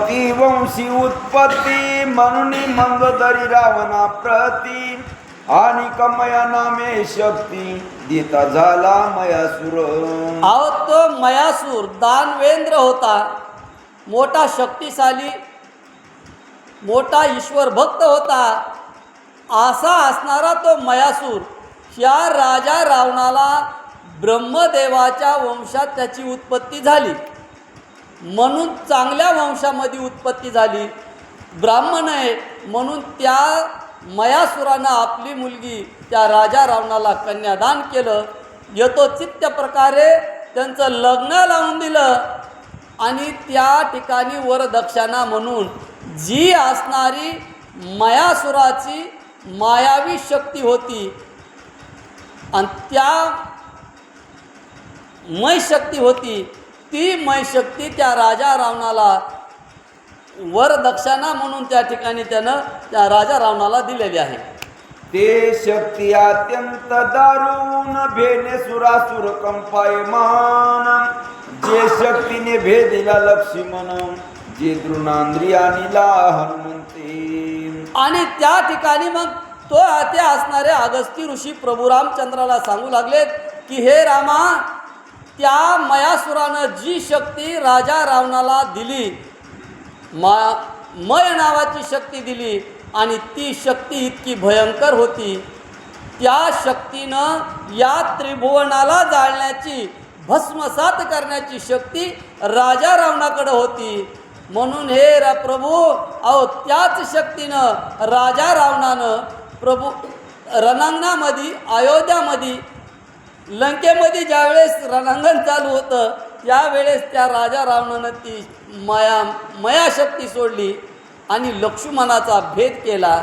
ती वंशी उत्पत्ती म्हणून मंगदरी रावणा प्रती. आणि कमया नामे शक्ती देता झाला मयासुर अहो तो मयासूर दानवेंद्र होता. मोठा शक्तिशाली मोठा ईश्वर भक्त होता. असा असणारा तो मयासूर या राजा रावणाला ब्रह्मदेवाच्या वंशात त्याची उत्पत्ती झाली. म्हणून चांगल्या वंशामध्ये उत्पत्ती झाली. ब्राह्मण आहे म्हणून त्या मयासुरानं आपली मुलगी त्या राजा रावणाला कन्यादान केलं. यथोचित प्रकारे त्यांचं लग्न लावून दिलं. आणि त्या ठिकाणी वरदक्षिणा म्हणून जी असणारी मयासुराची मायावी शक्ती होती. आणि त्या मय शक्ती होती. ती मै शक्ती त्या राजा रावणाला वरदक्षिणा म्हणून त्या ठिकाणी त्यानं त्या राजा रावणाला दिलेली आहे. ते शक्ती अत्यंत दारुण भेने सुरासुर कंपायमान जे शक्तीने भेदिला लक्ष्मण जे द्रोणांद्रियानीला हनुमंते आणि त्या ठिकाणी मग तो ते असणारे अगस्ती ऋषी प्रभू रामचंद्राला सांगू लागलेत की हे रामा त्या मयासुरानं जी शक्ती राजा रावणाला दिली मा मय नावाची शक्ती दिली आणि ती शक्ती इतकी भयंकर होती त्या शक्तीनं या त्रिभुवनाला जाळण्याची भस्मसात करण्याची शक्ती राजा रावणाकडं होती. म्हणून हे रा प्रभू अहो त्याच शक्तीनं राजा रावणानं प्रभू रणांगणामध्ये अयोध्यामध्ये लंकेमध्ये ज्यावेळेस रणांगण चालू होतं त्यावेळेस त्या राजा रावणानं ती माया मयाशक्ती सोडली आणि लक्ष्मणाचा भेद केला.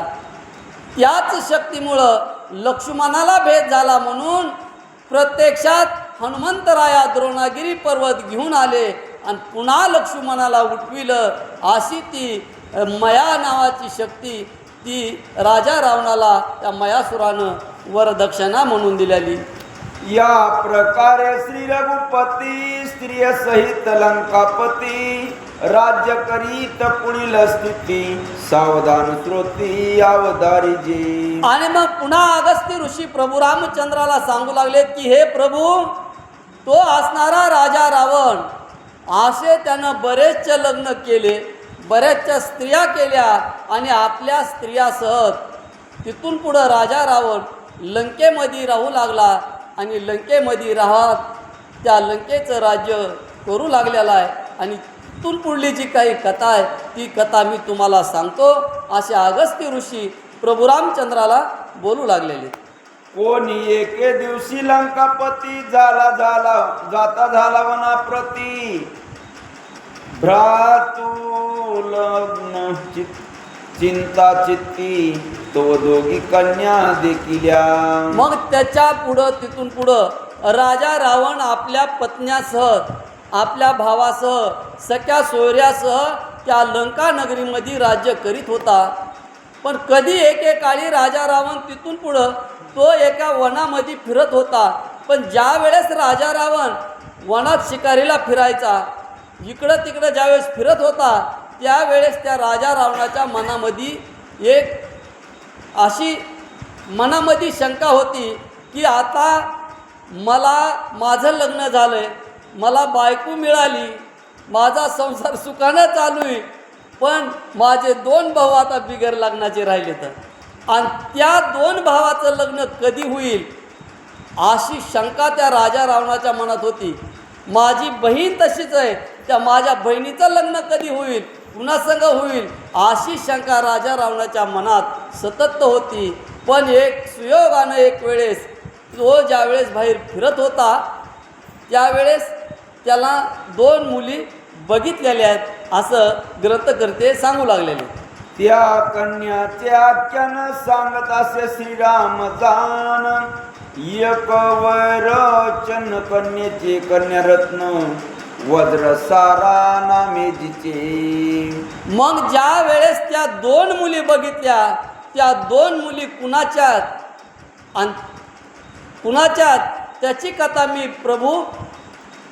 त्याच शक्तीमुळं लक्ष्मणाला भेद झाला म्हणून प्रत्यक्षात हनुमंतराया द्रोणागिरी पर्वत घेऊन आले आणि पुन्हा लक्ष्मणाला उठविलं. अशी ती मया नावाची शक्ती ती राजा रावणाला त्या मयासुरानं वरदक्षिणा म्हणून दिलेली. या प्रकारे श्री रघुपती स्त्रिय सहित लंकापती राज्य करीत पुढील स्थिती सावधान श्रोती अवधारी जी आणि मग पुन्हा अगस्ती ऋषी प्रभू रामचंद्राला सांगू लागलेत की हे प्रभू तो असणारा राजा रावण असे त्यानं बरेचसे लग्न केले बऱ्याचशा स्त्रिया केल्या आणि आपल्या स्त्रियासह तिथून पुढं राजा रावण लंकेमध्ये राहू लागला आणि लंकेमध्ये राहत त्या लंकेचं राज्य करू लागलेलं आहे. आणि तुलपुडली जी काही कथा आहे ती कथा मी तुम्हाला सांगतो. असे अगस्ती ऋषी प्रभू रामचंद्राला बोलू लागलेले. कोणी एके दिवशी लंकापती झाला झाला जाता झाला वनाप्रती. भ्रातू लग्न चित्त चिंता चित्ती तो दोघी कन्या देखिल्या. मग त्याच्या पुढं तिथून पुढं राजा रावण आपल्या पत्न्यासह आपल्या भावासह सख्या सोयऱ्यासह त्या लंका नगरीमध्ये राज्य करीत होता. पण कधी एकेकाळी राजा रावण तिथून पुढं तो एका वनामध्ये फिरत होता. पण ज्या वेळेस राजा रावण वनात शिकारीला फिरायचा इकडं तिकडं ज्यावेळेस फिरत होता त्यावेळेस त्या राजा रावणाच्या मनामध्ये एक अशी मनामध्ये शंका होती की आता मला माझं लग्न झालं आहे मला बायको मिळाली माझा संसार सुखानं चालू आहे पण माझे दोन भाऊ आता बिगर लग्नाचे राहिले तर आणि त्या दोन भावाचं लग्न कधी होईल अशी शंका त्या राजा रावणाच्या मनात होती. माझी बहीण तशीच आहे त्या माझ्या बहिणीचं लग्न कधी होईल? कुणासंग होईल. अशी शंका राजा रावणाच्या मनात सतत होती. पण एक सुयोगानं एक वेळेस तो ज्यावेळेस बाहेर फिरत होता त्यावेळेस त्याला दोन मुली बघितलेल्या आहेत असं ग्रंथकर्ते सांगू लागलेले. त्या कन्याच्या आख्यान सांगत असे श्रीराम जान एक वरचन कन्या कन्यारत्न. वज्र सारा मग ज्या वेळेस त्या दोन मुली बघितल्या त्या दोन मुली कुणाच्यात? आणि कुणाच्यात? त्याची कथा मी प्रभू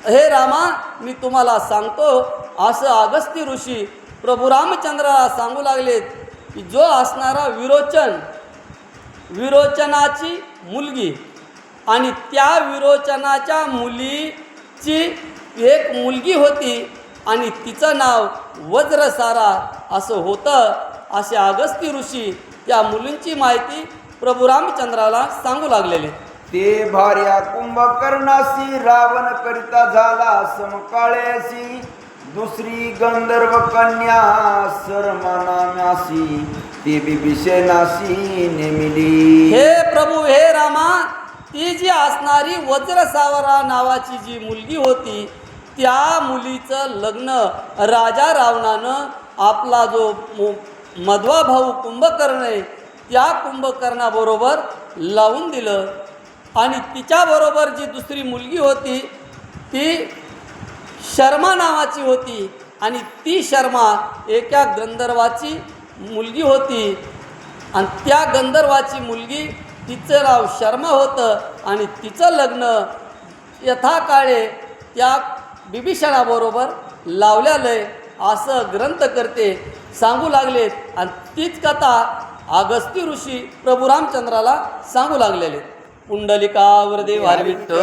हे रामा मी तुम्हाला सांगतो. असं अगस्ती ऋषी प्रभू रामचंद्राला सांगू लागलेत की जो असणारा विरोचन विरोचनाची मुलगी आणि त्या विरोचनाच्या मुलीची एक मुलगी होती आणि तिचं नाव वज्रसारा असं होतं असे अगस्ती ऋषी त्या मुलींची माहिती प्रभू रामचंद्राला सांगू लागलेले. ते भार्या कुंभकर्णासी रावण करिता झाला समकाळ्यासी दुसरी गंधर्व कन्या सरमानाम्यासी ती बिभीषणासी नेमिली. हे प्रभू हे रामा ती जी असणारी वज्रसावरा नावाची जी मुलगी होती त्या मुलीचं लग्न राजा रावणानं आपला जो मु- भाऊ कुंभकर्ण आहे त्या कुंभकर्णाबरोबर लावून दिलं. आणि तिच्याबरोबर जी दुसरी मुलगी होती ती शर्मा नावाची होती. आणि ती शर्मा एका गंधर्वाची मुलगी होती. आणि त्या गंधर्वाची मुलगी तिचं नाव शर्मा होतं. आणि तिचं लग्न यथाकाळे त्या बिभीषणाबरोबर लावल्या लय असं ग्रंथ करते सांगू लागलेत. आणि तीच कथा अगस्ती ऋषी प्रभू रामचंद्राला सांगू लागलेले. पुंडलिकावर देव हरविठ्ठल.